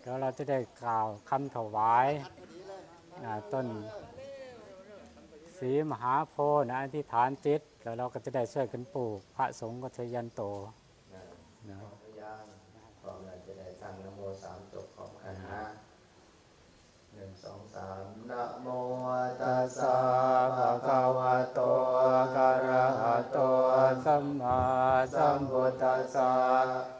เดี๋ยวเราจะได้กล่าวคำถวายต้นสีมหาโพธิ์นะอธิษฐานจิต แล้วเราก็จะได้ช่วยกันปลูก พระสงฆ์ก็จะยันโตนะพยางพร้อมแล้วจะได้ตั้งนโมสามจบพร้อมกันนะหนึ่งสองสามนะโมตัสสะภะคะวะโตอะระหะโตสัมมาสัมพุทธัสสะ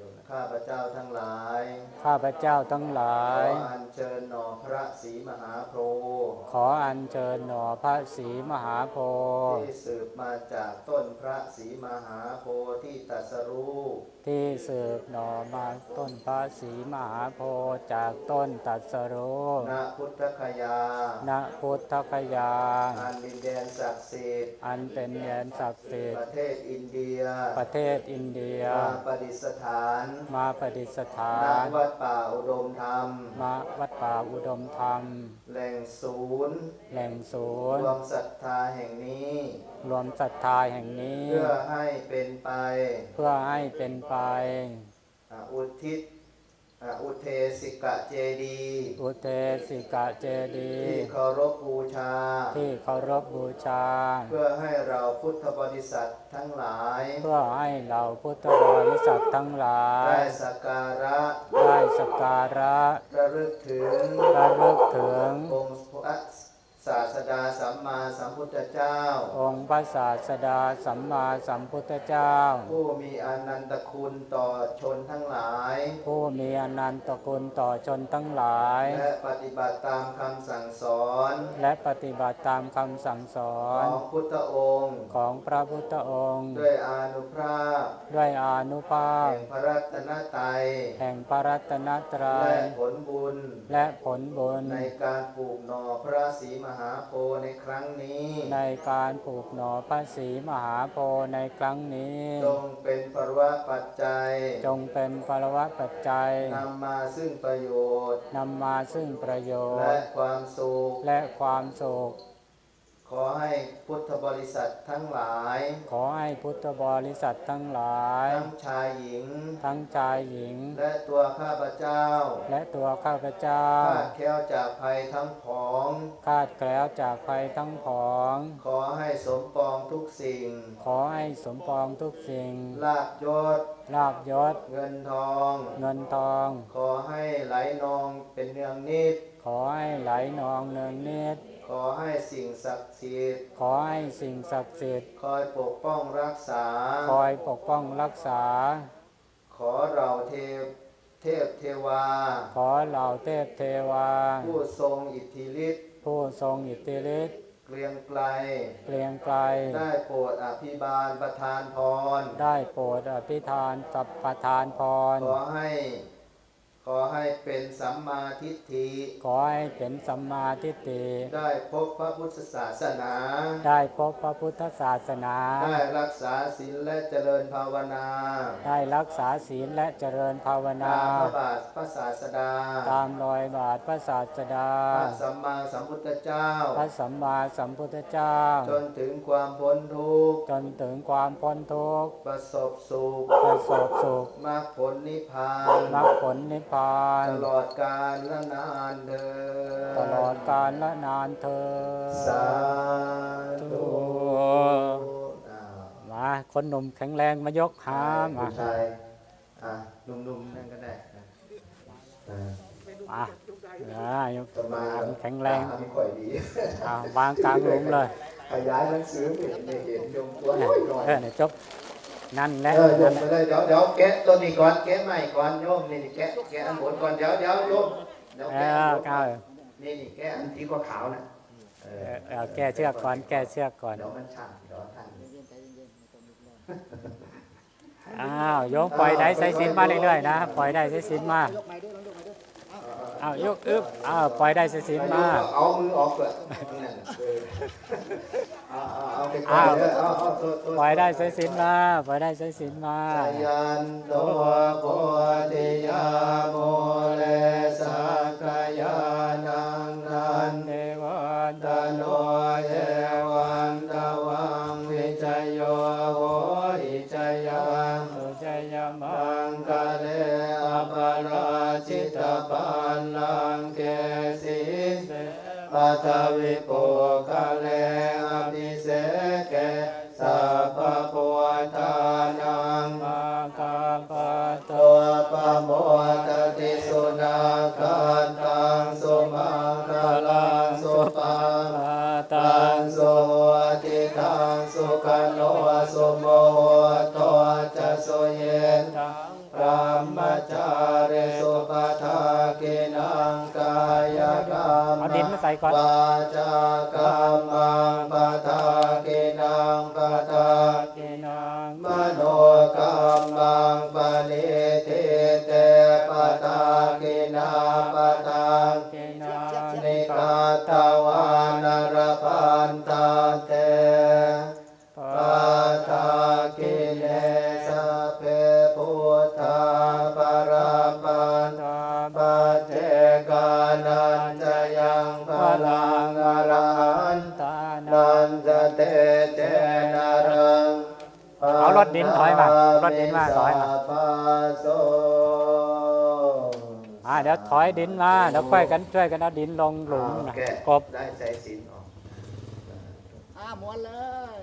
ย ข้าพเจ้าทั้งหลาย ข้าพเจ้าทั้งหลาขอยอัญเชิญหน่อพระศรีมหาโพธิ์ขออัญเชิญหน่อพระศรีมหาโพธิ์ที่สืบมาจากต้นพระศรีมหาโพธิ์ที่ตรัสรู้ที่สืบหน่อมาต้นพระศรีมหาโพธิ์จากต้นตัดสรู้ณพุทธคยา ณพุทธคยา อันดินแดนศักดิ์สิทธิ์ อันเป็นแดนศักดิ์สิทปธิ์ระเทศอินเดียประเทศอินเดีย มาประดิษฐานมาประดิษฐาณนวัดป่าอุดมธรรม มาวัดป่าอุดมธรรม แหล่งศูนย์ แหล่งศูนรย์วมศรัทธาแห่งนี้ รวมศรัทธาแห่งนี้ เพื่อให้เป็นไป เพื่อให้เป็นไปอ่าอุทิศ อ่าอุเทสิกะเจดีย์อุเทสิกะเจดีที่ย์เคารพบูชา ที่เคารพบูชา เพื่อให้เราพุทธบริษัททั้งหลาย เพื่อให้เราพุทธบริษัททั้งหลาย ได้สักการะ ได้สักการะระลึกถึงระลึกถึงองค์พระ ศาสดาสัมมาสัมพุทธเจ้า องค์พระศาสดาสัมมาสัมพุทธเจ้า ผู้มีอนันตคุณต่อชนทั้งหลาย ผู้มีอนันตคุณต่อชนทั้งหลาย และปฏิบัติตามคำสั่งสอน และปฏิบัติตามคำสั่งสอขน องพุทธองค์ ของพระพุทธองค์ ด้วยอานุภาพด้วยอานุภาพ แห่งพระรัตนตรัยแห่งพระรัตนตรัยและผลบุญ และผลบุญในการปลูกหน่อพระศรีมหาโพธิ์ในครั้งนี้ ในการปลูกหน่อพระศรีมหาโพธิ์ในครั้งนี้ จงเป็นปรวะปัจจัยจงเป็นปรวะปัจจัยนำมาซึ่งประโยชน์ นำมาซึ่งประโยชและน์ ความสุข และความสุข ขอให้พุทธบริษัททั้งหลาย ขอให้พุทธบริษัททั้งหลาย ทั้งชายหญิง ทั้งชายหญิง และตัวข้าพเจ้า และตัวข้าพเจ้าข้าแคล้วจากภัยทั้งผองคาดแคล้วจากภัยทั้งผอง ขอให้สมปองทุกสิ่ง ขอให้สมปองทุกสิ่ง ลาบยศลาบยศ เงินทอง เงินทอง ขอให้ไหลนองเป็นเนืองนิด ขอให้ไหลนองเนืองนิดขอให้สิ่งศักดิ์สิทธิ์ขอให้สิ่งศักดิ์สิทธิ์คอยปกป้องรักษา คอยปกป้องรักษา ขอเราเทพเทพเทวา ขอเหล่าเทพเทวา ผู้ทรงอิทธิฤทธิ์ผู้ทรงอิทธิฤทธิ์เกรียงไกล เกรียงไกรได้โปรดอภิบาลประทานพร ได้โปรดอภิธานสัพประทานพร ขอให้ ขอให้เป็นสัมมาทิฏฐิ ขอให้เป็นสัมมาทิฏฐิ ได้พบพระพุทธศาสนา ได้พบพระพุทธศาสนา ได้รักษาศีลและเจริญภาวนา ได้รักษาศีลและเจริญภาวนา ตามพระบาทพระศาสดา ตามรอยบาทพระศาสดา พระสัมมาสัมพุทธเจ้า พระสัมมาสัมพุทธเจ้า จนถึงความพ้นทุกข์ จนถึงความพ้นทุกข์ ประสบสุข ประสบสุข มรรคผลนิพพาน มรรคผลนิพพานตลอดกาลและนานเดินตลอดกาลและนานเธอญสาธุอ่ามาคนหนุ่มแข็งแรงมายกหามาผู้ชายอะหนุ่มๆนั่นก็ได้นะอ่ามาอ่ายกจะมาแข็งแรงทำข่อยดี อ่าวางกลางหลุมเลย ขยายหนังสือไม่เห็นไม่เห็นยมตัวน้อยหน่อย เออเนี่ยจบ นั่นแหละเออโยนั่มนแหไปละเลยเดี๋ยวเดี๋ยวแกะตัวนี้ก่อนแกะใหม่ก่อนโยมนี่นี่แกะแกะอันบนก่อนเดี๋ยวเดี๋ยวโยมเดี๋ยวเอแกะออันบนก่เอาอนนี่นี่แกะอันที่ก็ขาวนะเอเอออเอาแก้เชือกก่อนแก้เชือกก่อนเดี๋ยวมันช่างเดี๋ยวท่านอ้าวโยมปล่อยได้ใส่สินมาเรื่อยๆนะปล่อยได้ใส่สินมายกไม้ด้วยล องยกไม้ด้วยเอาวยกอึบอ้าวปล่อยได้สายสินมา เอามือออกเลยเอาเอาไปก่อนเด้อเอาเอาโทษโทษปล่อยได้สายสินมา ปล่อยได้สายสินมา สยันโตโพธิยาโมเลสักกายานังนันเทวันตโน วิปุก ก่อน วาจากรรม งอรหันตานันังนจะเตเจนารังเอารถดินถอยมารถดินมาถอยมาสัพพะโสอ่าเดี๋ยวถอยดินมาเดี๋ยวค่อยกันช่วยกันเอาดินลงหลุมนะแกะกบได้ใจสินออกอ่ามวนเลย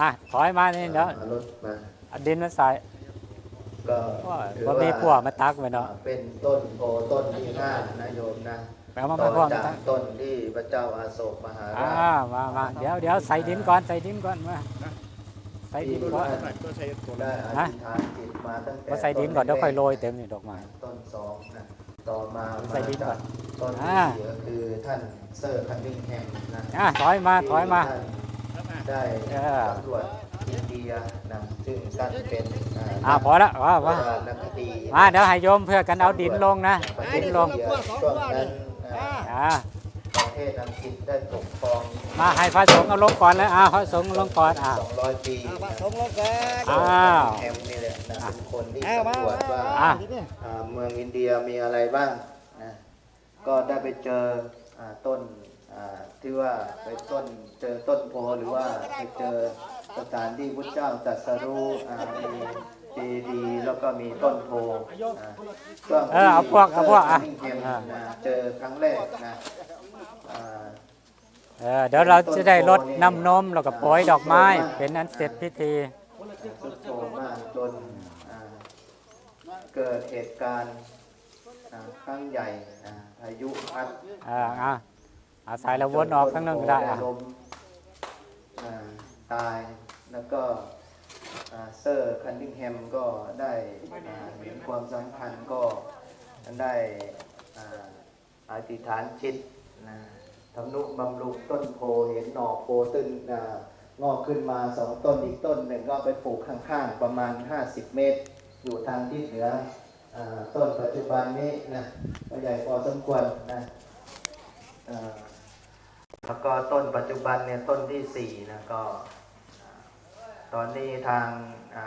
อะถอยมานี่เดี๋ยวอารถมาเอาดินมาใส่ก็ว่าถือบ่มีพวกมาตักไว้เนาะเป็นต้นโพต้นที่ห้านะโยมนะ ไปเอามาต่มาพวอกมาจากตักต้นที่พระเจ้าอาโศกมหาอ่าราชมามาเดี๋ยวเดี๋ยวใส่ดินก่อนใส่ดินก่อนมาใส่ดินก่อนตัวใช้ตัวได้อธิษฐานจิตมาตั้งแต่พอใส่ดินก่อนเดี๋ยวค่อยโรยเต็มนี่ดอกไม้ ต้นสองนะต่อมาใส่ดินก่อนต้นอ่าที่ก็คือท่านเซอร์คันนิงแฮมนะอะถอยมาถอยมา ที่ท่นได้เออสำรวจอินเดียนะซึ่งท่านเป็นอ่าพอละว่าว่าว่านักคดี มาเดี๋ยวให้โยมเพื่อกันเอาดินลงนะประเทดิศนอิลนงเดียช่วงนั้น นะอ่าประเทศอังกฤษได้ปกครองมาให้พระสงฆ์เอาลงก่อนเลยอ่าพระสงฆ์เอาลงก่อนอ่า200ปีพระสงฆ์ลงเกินอ้าวแฮมนี่แหละนะเป็นคนที่เอามาสำรวจว่าอะ ทีนี้อ่าเมืองอินเดียมีอะไรบ้างนะก็ได้ไปเจออ่าต้นอ่าที่ว่าไปต้นเจอต้นโพหรือว่าไปเจอสถานที่พุทธเจ้าตรัสรู้อ่ามี เจดีย์แล้วก็มีต้นโพอ่าช่วงเออเอาพวกเอาพวกอะ ที่เซร์อ่านะเจอครั้งแรกนะอ่า เออเดี๋ยวเราจะได้รดน้ำนมแล้วก็โปรยดอกไม้ เป็นนั้นเสร็จพิธี สุดโทรมมากจนอ่าเกิดเหตุการณ์อ่าครั้งใหญ่อ่าพายุพัดอ่าอะอาศัยแล้ววนออกข้างนึงก็ได้อะลมอ่าตายแล้วก็อ่า เซอร์คันดิงแฮมก็ได้เห็นความสำคัญก็ได้อาอธิษฐานจิตนะทำนุบำรุงต้นโพเห็นหน่อโพตึงงอกขึ้นมาสองต้นอีกต้นหนึ่งก็ไปปลูกข้างๆ ประมาณ 50 เมตร อยู่ทางที่เหนืออต้นปัจจุบันนี้นะก็ใหญ่พอสมควรนะแล้วก็ต้นปัจจุบันเนี่ยต้นที่สี่นะก็ ตอนนี้ทางอ่า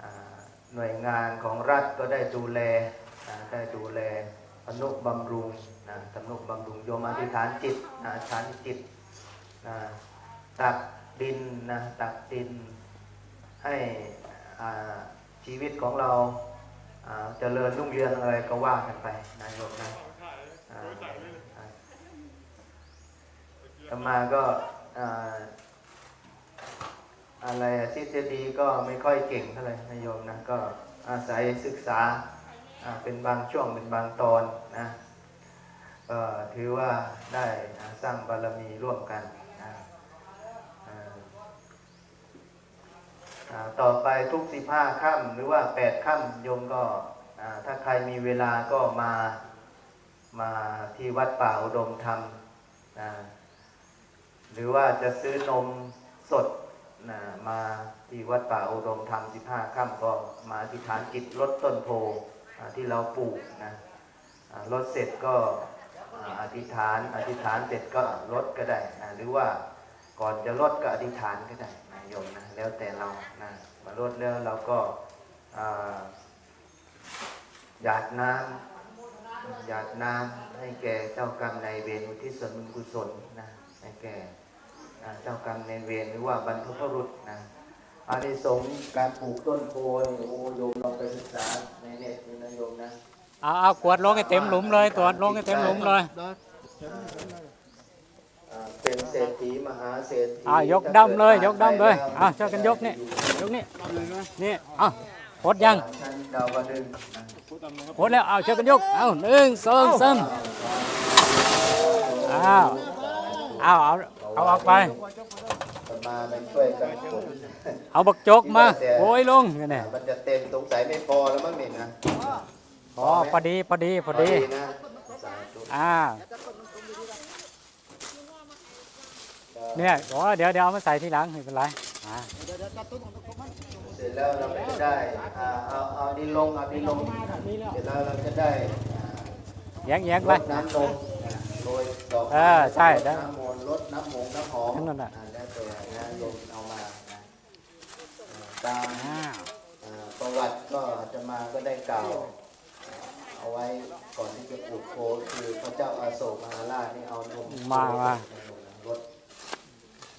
อ่าหน่วยงานของรัฐก็ได้ดูแลนะได้ดูแลอนุบำรุงนะทำนุบำรุงโยมอธิษฐานจิตนะอธิษฐานจิตนะตักดินนะตักดินให้อ่าชีวิตของเราอ่าเจริญรุ่งเรืองอะไรก็ว่ากันไปนะโยมนะอ่าอ่าอาตมาก็ อะไรอะทฤษฎีก็ไม่ค่อยเก่งเท่าไหร่นะโยมนะก็อาศัยศึกษาเป็นบางช่วงเป็นบางตอนนะก็ถือว่าได้สร้างบารมีร่วมกันนะต่อไปทุกสิบห้าค่ำหรือว่าแปดค่ำโยมก็ถ้าใครมีเวลาก็มามาที่วัดป่าอุดมธรรมนะหรือว่าจะซื้อนมสด นะมาที่วัดป่าอุดมธรรม 15ค่ำก็มาอธิษฐานจิตลดต้นโพที่เราปลูกนะอ่ารดเสร็จก็อธิษฐานอธิษฐานเสร็จก็ลดก็ได้นะหรือว่าก่อนจะลดก็อธิษฐานก็ได้นะโยมนะแล้วแต่เรานะมาลดแล้วเราก็หยาดน้ำหยาดน้ำให้แก่เจ้ากรรมนายเวรุทิศส่วนบุญกุศลนะให้แก่ อ่าเจ้ากรรมนายเวรหรือว่าบรรพบุรุษนะอานิสงส์การปลูกต้นโพนี่โอ้โยมลองไปศึกษาในเน็ตนี่นะโยมนะเอาเอากวดลงให้เต็มหลุมเลยตรวจลงให้เต็มหลุมเลยอ่าเป็นเศรษฐีมหาเศรษฐีอ่ายกดำเลย ยกดำเลยอ่าช่วยกันยกนี่ยกนี่นี่เอาพดยังท่านดาวดึงส์นะพดแล้วเอาช่วยกันยกเอาหนึ่งสองสามอ้าว เอาเอาเอาออกไปจะมาไปช่วยกันขนเอาบักจกมาโอยลงนี่มันจะเต็มสงสัยไม่พอแล้วมั้งนี่นะพอพอดีพอดีพอดีนะสาธุอ่าเนี่ยอ๋อเดี๋ยวเดี๋ยวเอามาใส่ทีหลังไม่เป็นไรอ่าเดี๋ยวเดี๋ยวจะตุ้นของของมันเสร็จแล้วเราก็จะได้อ่าเอาเอาดินลงเอาดินลงเสร็จแล้วเราจะได้อ่าแยงแยงรไปดน้ำนม โรยดอกเออใช่รดได้ น้ำมนต์รดน้ำหงน้ำหอมทั้งนั้นน่ะอ่าแล้วแต่นะโยมเอามานะอ่าตามอ่าอ่าประวัติก็อาตมาก็ได้กล่าวเอาไว้ก่อนที่จะปลูกโพคือพระเจ้าอาโศกมหาราชนี่เอานมมามา รด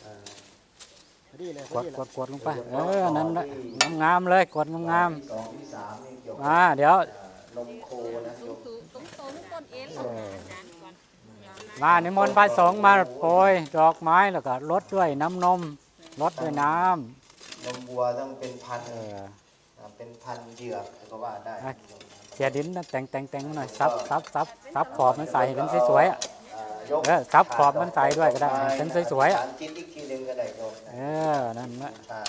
อ่าพอดีเลยพกอดดีเลกยดกดลงไป เออนั่นแหละงามๆเลยกดงามที่สองที่สามนี่เกี่ยวๆกับอ่าเดี๋ยวอ่านมโคนะโยมตรงตรงต้นเอ็นเออ มานิมนต์พระสงฆ์มาโปรยดอกไม้แล้วก็รดด้วยน้ำนมรดด้วยน้นมวัวต้องเป็นพันำเอออ่าเป็นพันเหยือกก็ว่าได้อะเสียดินนะแต่งแต่งแต่งหน่อยซับซับซับซับขอบมันใส่เป็นสวยๆอะ อ่ายกเออซับขอบมันใส่ด้วยก็ได้เป็นสวยๆอะ สามชิ้นอีกทีหนึงก็ได้โยมนะ เออนั่นแหละตา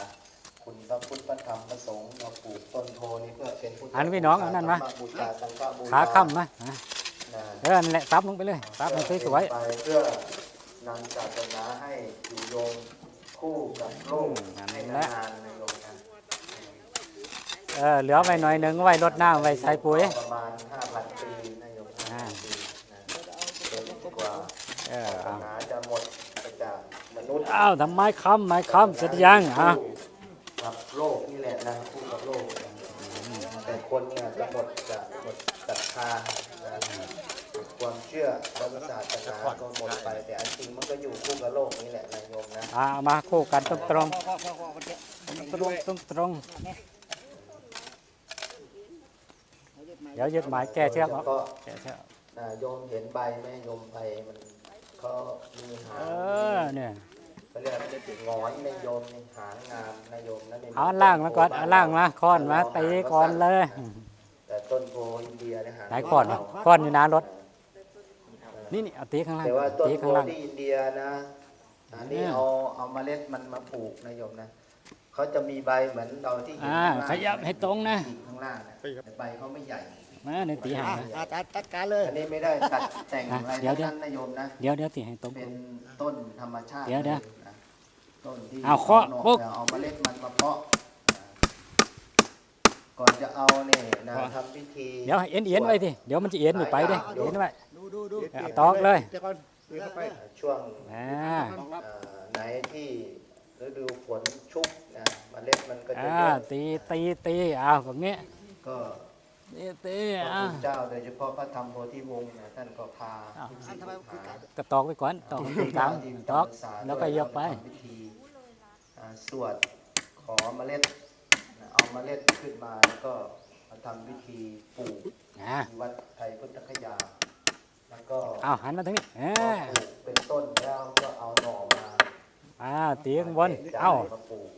คุณพระพุทธพระธรรมพระสงฆ์มาปลูกต้นโพนี่เพื่อเป็นพุทธอันพี่น้องเอานั่นมาธรรบูชาสังฆบูชาขาค่ำนะอะนะ เออนั่นแหละซับลงไปเลยซับมันสวยไปเพื่อนำศาสนาให้อยู่โยงคู่กับโลกให้นานๆในโยมนะๆเออเหลือไว้หน่อยหนึงไว้รดน้ำไว้ใส่ปุ๋ยประมาณ5,000ปีนะโยมอ่า5,000ปีนะจนกว่าเออศาสเอานาจะหมดไปจากมนุษย์ อ้าวทำไมค้ำไม้ค้ำเสร็จยังอะกับโลกนี่แหละนะคู่กับโลกนะแต่คนเนี่ยจะหมดจะหมดศรัทธานะความเชื่อความศาสนาก็หมดไปแต่อันจริงมันก็อยู่คู่กับโลกนี่แหละนายโยมนะอ่าเอามาคู่กันตรงตรงพ่อพ่อพ่อพ่อมันจะตรงตรงตรงเดี๋ยวยึดหมายแก้เชือกออกก็แก้เชือกนะโยมเห็นใบไหมโยมใบมันเขามีหาเองอเนี่ยเขาเรียกงอนในโยมในหางงามนายโยมนั่นเองเอาล่างมาก่อนเอาล่างมาค้อนมาตีก่อนเลยแต่ต้นโพอินเดียเนี่ยหางไหนค้อนวะค้อนอยู่หนารถ นี่นี่เอาตีข้างล่างแต่ว่าต้นตีโพข้างล่าง ที่อินเดียนะอันนี้เนี่ยเอาเอาเมล็ดมันมาปลูกนายโยมนะเขาจะมีใบเหมือนเราที่เห็นอ่าข้างล่างขยับให้ตรงนะขีดข้างล่างนะแต่ใบเขาไม่ใหญ่มาในตีห่างนะอะตัดตัดการเลยอันนี้ไม่ได้ตัดแต่งอะไรเดี๋ยวทั้งนั้นนายโยมนะ เดี๋ยวเดี๋ยวตีให้ตรง เป็นต้นธรรมชาติเดี๋ยวเดี๋ยวนะต้นที่เอาเคาะนกปุ๊บ เอาเมล็ดมันมาเพาะนะ ก่อนจะเอาเนี่ยนะทำพิธีเดี๋ยวเอ็นเอ็นไว้ทีเดี๋ยวมันจะเอ็นไม่ไปเด้เอ็นไว้ดูดูดูเอาตอกเลยเดี๋ยวก่อนเดี๋ยวเข้าไปช่วงอ่าอ่าไหนที่ฤดูฝนชุกนะเมล็ดมันก็จะอ่าเยอะตีตีตีเอาแบบนี้ก็ตีตีพระอ่าคุณเจ้าโดยเฉพาะพระธรรมโพธิวงศ์นะท่านก็พาอ้าวลูกศิษย์ลูกหาก็ตอกไว้ก่อนตอกตรงกลางตอกแล้วก็ยกไปทำพิธีอ่าสวดขอเมล็ดนะ เอาเมล็ดขึ้นมาแล้วก็มาทำพิธีปลูกอ่าที่วัดไทยพุทธคยา แล้วก็เอาหันมาทางนี้อ่าปลูกเป็นต้นแล้วก็เอาหน่อมาอ่าตีข้างบนเอ้ามาปลูก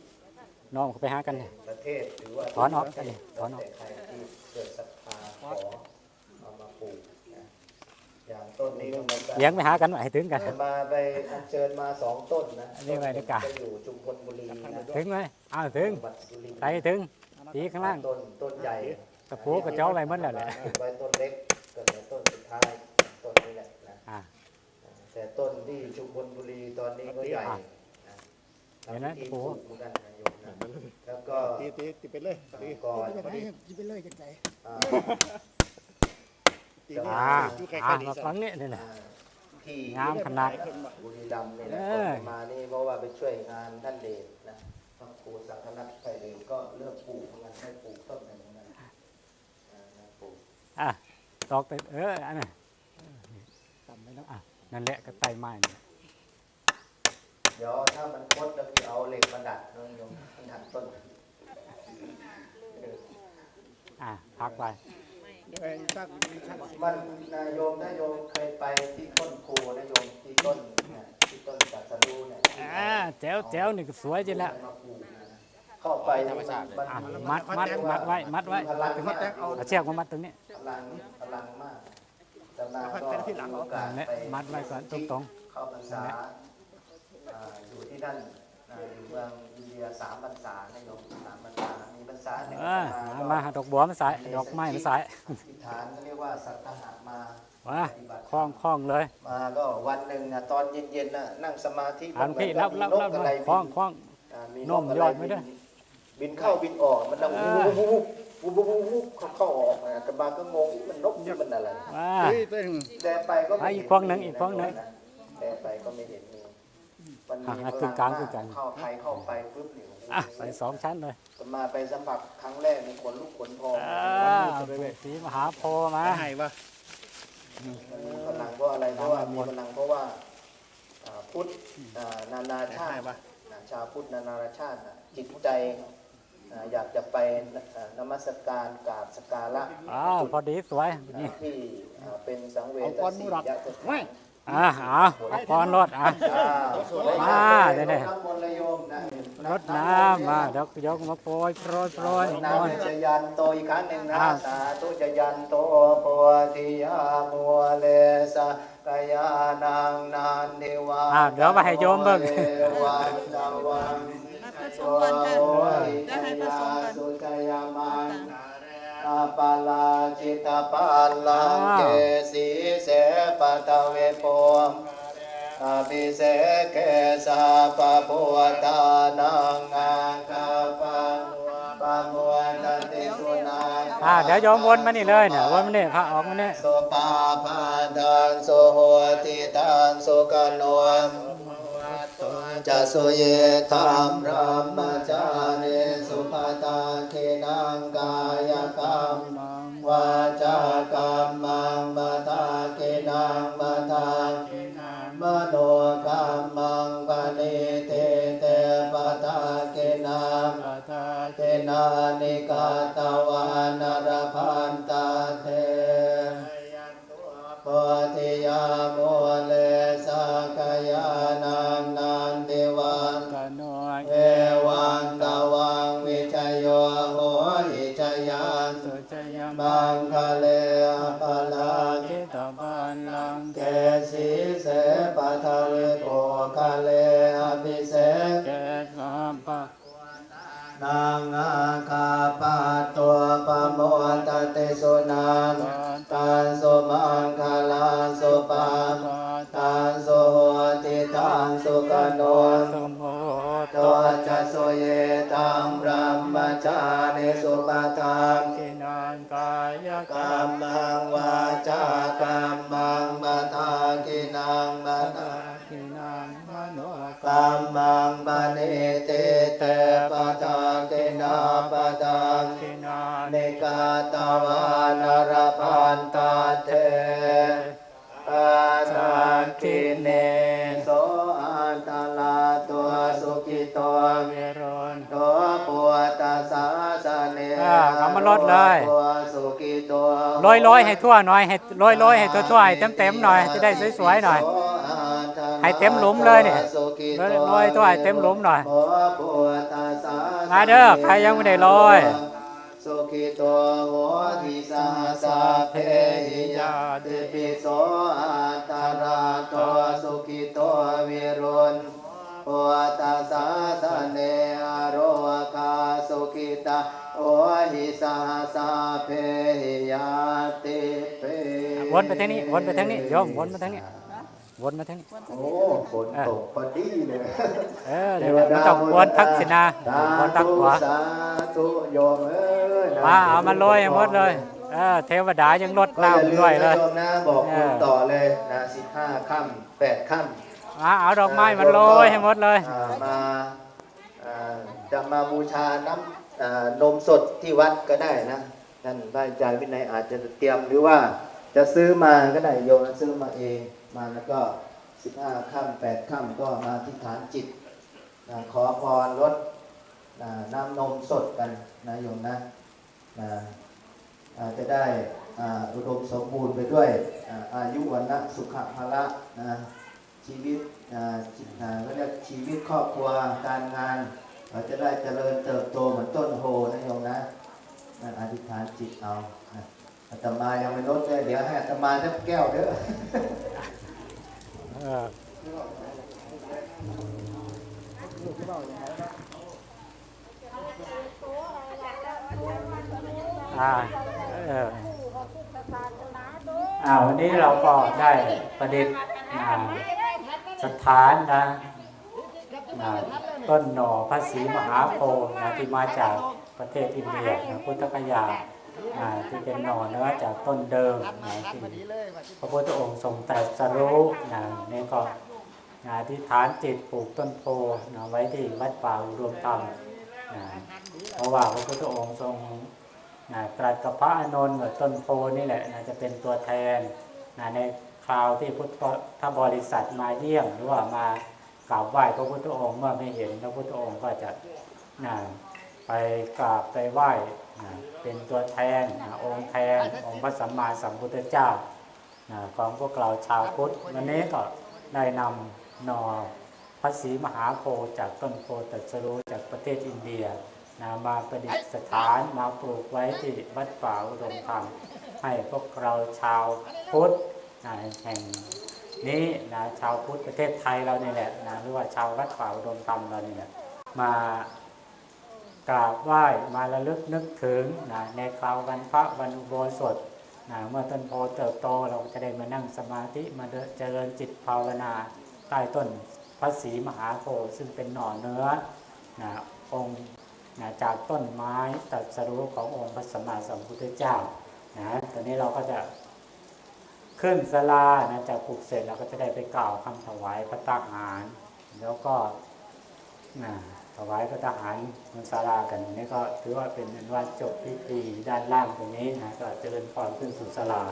น้องเขาไปหากันเนี่ยประเทศหรือว่าถอนออกประเทศถอนออก แล้วแต่ใครที่เกิดศรัทธาขอเอามาปลูกนะอย่างต้นนี้ก็เหมือนกัน เลี้ยงไปหากันไว้ให้ถึงกันมาไปอัญเชิญมาสองต้นนะอันนี้ไว้ในกาจะอยู่ชุมพลบุรีนะถึงไหมอ้าวถึงจังหวัดสุรินทร์ไปถึง ตีข้างล่างต้นต้นใหญ่ตะปูกระเจ้าอะไรหมันแล้วแหละไว้ต้นเล็กก็เหลือต้นสุดท้ายต้นนี้แหละนะอ่าแต่ต้นที่ชุมพลบุรีตอนนี้ก็ใหญ่นะเห็นไหมทำพิธีโอ้ปโหลูกเหมือนกันนะโยมนะแล้วก็ตีตีตีไปเลยตีก่อนพอดีกินไปเลยจังใจอ่าตีอ่าอยู่ใกล้อ่าๆดีมาสัฟังนี่นี่นะที่งามขนาดบุรีรัมย์เนี่ยนะเออผมมานี่เพราะว่าไปช่วยงานท่านเดชนะ พระครูสังฆนัทไทยเดชก็เริ่มปลูกเหมือนกันให้ปลูกต้นหนึ่งเหมือนกันอ่านะปลูกอะตอกไปเอออันนั้นต่ำไปเนาะอะนั่นแหละก็ไต่ไม้นี่เดี๋ยวถ้ามันคดแล้วพี่เอาเหล็กมาดัดน้องโยมดัดต้นอะพักไปเดี๋ยวไอ้ช่างช่างมันนายโยมนายโยมเคยไปที่ต้นโพนายโยมที่ต้นเนี่ย ที่ต้นจัสรูเนี่ยที่อ่าแจ๋วแจ๋วนี่ก็สวยจริงแล้วมาปลูกนะเข้าไปธรรมชาติอะมัดมัดมัดไว้มัดไว้พลังมากเอาเชือกมามัดตรงนี้พลังพลังมากแต่มาก็มีโอกาสและไปมัดไว้ก่อนตรงตรงเข้าพรรษาอ่าอยู่ที่นั่นอ่าอยู่เมืองอินเดียสามพรรษาในยโยมสามพรรษามีพรรษาหนึ่งเออก็มาดอกบัวมาใส่ดอกไม้มาใส่ที่ฐานเขาเรียกว่าสัตหะมา ว้าคล้องคล้องเลย มาก็วันหนึ่งอะตอนเย็นๆน่ะนั่งสมาธิอันพี่รับรับรับนกอะไรคล้องคล้องอ่ามีโน้มกะรยอดไว้ด้วยบินบินเข้าบินออกมันดังเอวูอบวูบวูบวูบวูบวูบเข้าเข้าออกอะแต่มาก็งงมันนกนี่มันอะไรว้าเฮ้ยตัวหนึ่งแต่ไปก็ไม่อะเห็นอีกพวงหนึ่งอีกพวงหนึ่งแต่ไปก็ไม่เห็นมีมันมีอะพกึ่ลังงกลางมากึ่งกลางเข้าไทยเข้าไปปุ๊บเนี่ยโอ้โหอะใส่สองชั้นเลยมาไปสัมผัสครั้งแรกมีขนลุกขนพองอ่าสีมหาโพธิ์มาให้ปะมันมี พลังเพราะอะไรเพราะว่ามีพลังเพราะว่าอ่าพุทธอ่านานาชาให้ติปะนะชาวพุทธนานาชาติน่ะจิตใจอ่าอยากจะไปอ่านมัสการกราบสกการะอ้าวพอดีสวยนี่ที่อ่าเป็นสังเวชสียะสถานไม่ อะเอาเอาพรรถอะอ่ามาเดี๋ยวนี้น้ำมนต์ระโยมนะรถน้ำมาเดี๋ยวยกมาโปรยโปรยโปรยน้ำจะยันโตอีกครั้งหนึ่งนะอ้าวสาธุจะยันโตโพธิยามัวเลสะกายานังนานเดวาอ้าวเดี๋ยวมาให้โยมเบิ่งเทวันตะวันผสมกันค่ะแล้วให้ผสมกันสุจยามัน อาปาลาจิตาปาลังเกสีเสปะทะเวโปมอาภิเสกเกสาปะพุทธานังอาคาปังปะมวนตันติสุนาอ่าเดี๋ยวโยมวนมานี่เลยเนี่ยวนมานี่พระออกมานี่สุปาพาทานสุโหติทานสุกนวน จะสุเยธรรมรามจาริสุปตาเทนังกายกรรมวาจากรรมังมาตาเกนังมตามโนกรรมังปณิเทเตปตาเกนังเทนานิกาตวานรพันตา ปะโมตเตสุนันตันสุมังคลาสุปาตันสุโหติตังสุกโนนสมโภตัวจะสุเยตังบรมจาริสุปตังกินังกายกรรมังวาจากัมมังบัตากินังบัตากินังมโนกรรมกัมมังปณิ ตวานรพันตาเทอาสาคิเนโสอันตลาตัวสุกิโตเวรนตัวปัวตาสาสเนอ่าเอามาลดเลยตัวสุกิโตโรยโรยให้ทั่วหน่อยให้โรยโรยให้ทั่วทั่วให้เต็มเต็มๆหน่อยจะได้สวยๆหน่อยให้เต็มหลุมเลยเนี่ยโรยโรยทั่วให้เต็มหลุมหน่อยปัวปัวตาสาสมาเด้อใครยังไม่ได้โรย สุขิโตโหติสาสาเพหิยาติปิโสอัตตาราโตสุขิโตวิรุณโอตัสสะสเนอโรคาสุขิตาโอหิสาสาเพหิยาติเปวนไปทางนี้วนไปทางนี้โยมวนมาทางนี้ วนมาทั้งวันที่โอ้ฝนตกพอดีเลยเออเดี๋ยวไม่ต้องวนทักสินะสาวนทักธุหัวสาธุโยมเอ้ยนะมาเอามาโรยให้หมดเลยเออเทวดายังลดก็อย่าลืน้ำมด้วยเลนะยโยมนะบอกเอคุอณต่อเลยนะสิบห้าค่ำแปดค่ำมาเอาดอกไม้มาโรยให้หมดเลยอ่ามาอ่าจะมาบูชาน้ำอ่านมสดที่วัดก็ได้นะท่านพระอาจารย์วินัยอาจจะเตรียมหรือว่าจะซื้อมาก็ได้โยมซื้อมาเอง มาแล้วก็สิบห้าค่ำแปดค่ำก็มาที่ฐานจิตนะขอพรลดนะน้ำนมสดกันนะโยมนะนะจะได้อุดมสมบูรณ์ไปด้วยอาอายุวันนะสุขภาละนะชีวิตอ่าชีอ่าก็เรียกชีวิตครอบครัวการงานเราจะได้เจริญเติบโตเหมือนต้นโพนะโยมนะนั่นอธิษฐานจิตเอาอาตมายังไม่ลดเลยเดี๋ยวให้อาตมาทับแก้วเด้อ เอออ่าอ่าเอออ่าวันนี้เราก็ได้ประดิษฐ์สถานนะต้นหน่อพระศรีมหาโพธิ์นะที่มาจากประเทศอินเดียนะพุทธคยา ที่เป็นหน่อเนื้อจากต้นเดิมนะที่พระพุทธองค์ทรงตรัสรู้นะนี่ก็นะที่ฐานจิตปลูกต้นโพนะไว้ที่วัดป่าอุดมธรรมนะเพราะว่าพระพุทธองค์ทรงนะตรัสกับพระอานนท์ว่าต้นโพนี่แหละนะจะเป็นตัวแทนนะในคราวที่พุทธบริษัทมาเยี่ยมหรือว่ามากราบไหว้พระพุทธองค์เมื่อไม่เห็นพระพุทธองค์ก็จะนะไปกราบไปไหว้ เป็นตัวแทนองค์แทนองค์พระสัมมาสัมพุทธเจ้าของพวกเราชาวพุทธวันนี้ก็ได้นำนอพระศรีมหาโพธิ์จากต้นโพตัสรู้จากประเทศอินเดียนะมาประดิษฐานมาปลูกไว้ที่วัดป่าอุดมธรรมให้พวกเราชาวพุทธนะแห่งนี้นะชาวพุทธประเทศไทยเราเนี่ยแหละนะหรือว่าชาววัดป่าอุดมธรรมเราเนี่แหละมา กราบไหว้มาระลึกนึกถึงนะในคราววันพระวันอุโบสถนะเมื่อต้นโพเติบโตเราจะได้มานั่งสมาธิมาเจริญจิตภาวนาใต้ต้นพระศรีมหาโพธิ์ซึ่งเป็นหน่อเนื้อนะองค์นะจากต้นไม้ตรัสรู้ขององค์พระสัมมาสัมพุทธเจ้านะตอนนี้เราก็จะขึ้นสลานะจากปลูกเสร็จเราก็จะได้ไปกล่าวคำถวายพระตาหาร แล้วก็นะ ถวายพระทหารบนศาลากันนี่ก็ถือว่าเป็นนวันจบพิธีด้านล่างตรงนี้นะก็เจริญพรขึ้นสู่ศาลา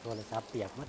โทรศัพท์เปียกมั้ย